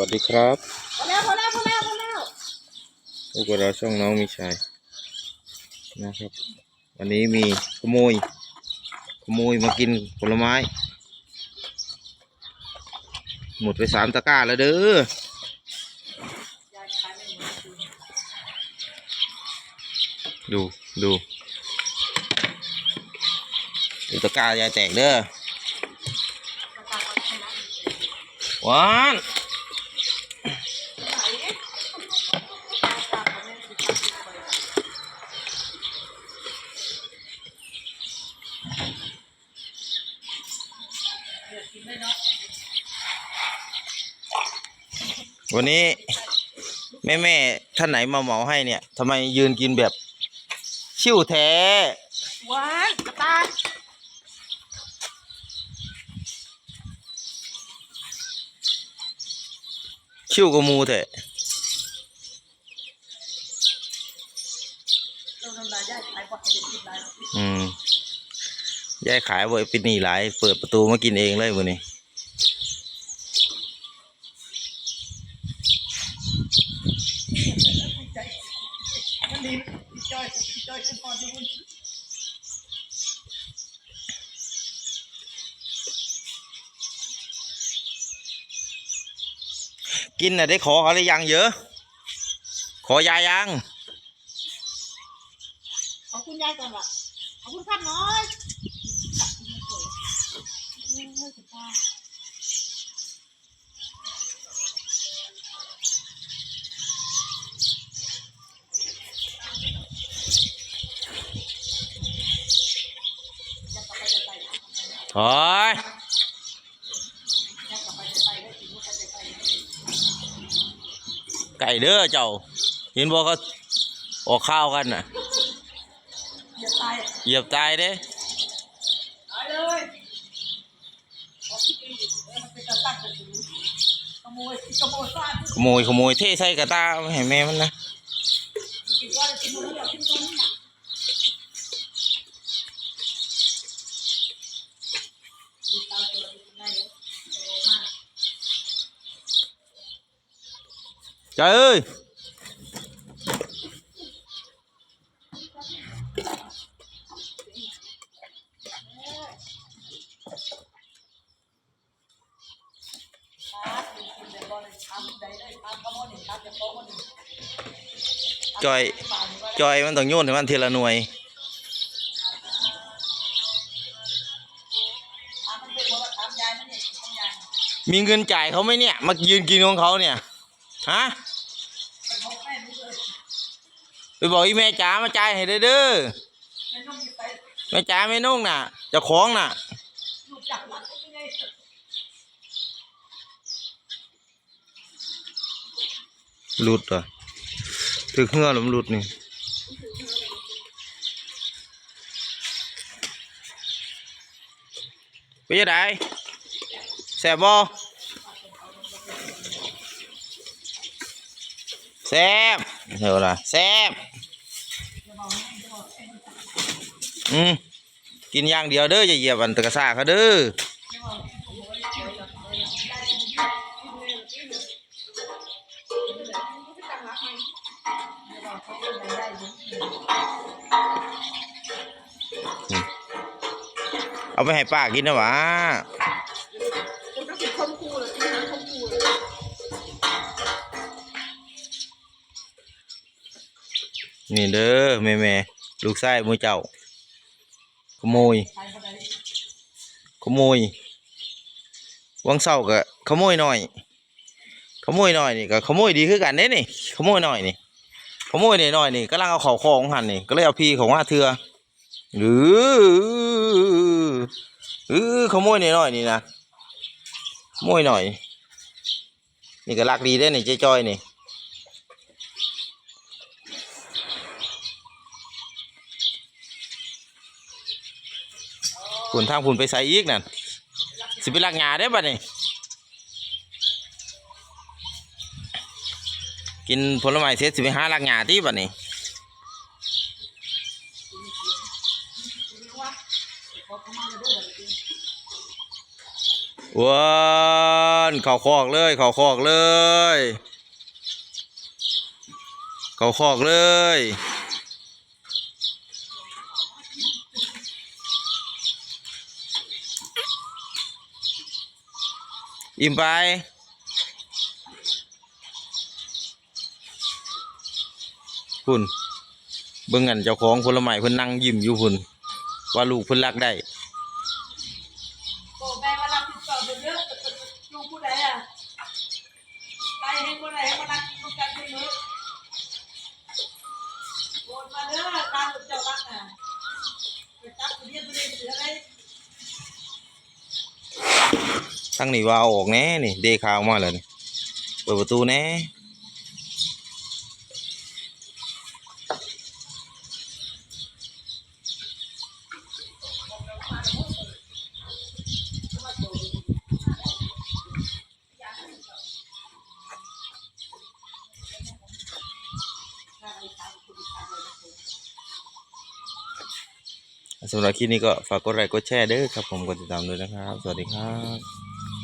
วัสดีครับพอแล้วพอแล้วพอแล้วพอแล้วพวกบเราช่องน้องมีชัยนะครับ วันนี้มีขโมย ขโมยมากินผลไม้ หมดไปสามตะกร้าแล้วเด้อดูดูดูตะกร้ายายแตกเด้อหวาน วันนี้แม่แม่ๆท่านไหนมาเหมาให้เนี่ยทำไมยืนกินแบบ ชิวแท้หวานกระตายชิวกว่าหมูแท้ต้องทำลายได้ขายบ่ให้เด็กกินหลายอืมยายขายบ่อยเป็นหนี้หลาย เปิดประตูมากินเองเลยวันนี้มันดีจอยจอยขึ้นพอทุ กินน่ะได้ขอเขาหรือยังเยอะ ขอยายัง ขอบคุณยายก่อนว่ะขอบคุณครับน้อยโอ้ยกระตาย ถอยไก่เด้อเจ้า เห็นบอกเขาออกข้าวกันน่ะเหยียบตายเด้ขโมยขโมยเท่ใส่กระตาให้แม่มันนะ กินว่ากินมันแล้วกินตรงนี้น่ะดีตาตัวดีได้เลยเร็วมาก trời ơi trời trời มันต้องโยนให้มันทีละหน่วยมีเงินจ่ายเขาไหมเนี่ย มายืนกินของเขาเนี่ย ฮะไปบอกอีแม่จ๋ามาจ่ายให้เด้อเด้อแม่จ๋าไม่นุ่งน่ะจะคล้องน่ะหลุดเหรอถึกเหือหรือมันหลุดนี่ไปยังไงแสบบ่ แสบเดี๋ยวนะแสบอืมกินอย่างเดียวเด้ออย่าเหยียบอันตะกะซาเขาเด้อเอาไปให้ป้ากินนะวะ นี่เด้อแม่แม่ลูกชายมือเจ้า ขโมย ขโมยวังเศร้าก็ขโมยหน่อย ขโมยหน่อยนี่ก็ขโมยดีคือกันเด้นี่ ขโมยหน่อยนี่ ขโมยนี่หน่อยนี่ก็ลังเอาของของหันนี่ก็เลยเอาพีของว่าเถื่อหรือเออขโมยนี่หน่อยนี่นะขโมยหน่อย นี่ก็รักดีได้นี่เจ๊จ้อยนี่ คุณทางคุณไปใส่อีกนั่นสิไปลักงาได้ป่ะนี่กินผลไม้เสร็จสิไปหาลักงาที่ป่ะนี่วนเข่าคอกเลย เข่าคอกเลย เข่าคอกเลย อิ่มไป คุณเบิ่งอันเจ้าของผลไม้เพิ่นนั่งยิ้มอยู่คุณว่าลูกเพิ่นรักได้โอ้แม่มารับผิดชอบเยอะลูกผู้ใดอะไปให้คนไหนมารักกันเยอะๆโอนมาเด้อตามเจ้ารักอะไปจับผู้เรียนผู้เรียนเสืออะไร ทั้งนี้ว่าเอาออกแน่นี่เดคาวมาแล้วนี่เปิดประตูแน่สำหรับคลิปนี้ก็ฝากกดไลค์กดแชร์เด้อครับผมกดติดตามด้วยนะครับ สวัสดีครับ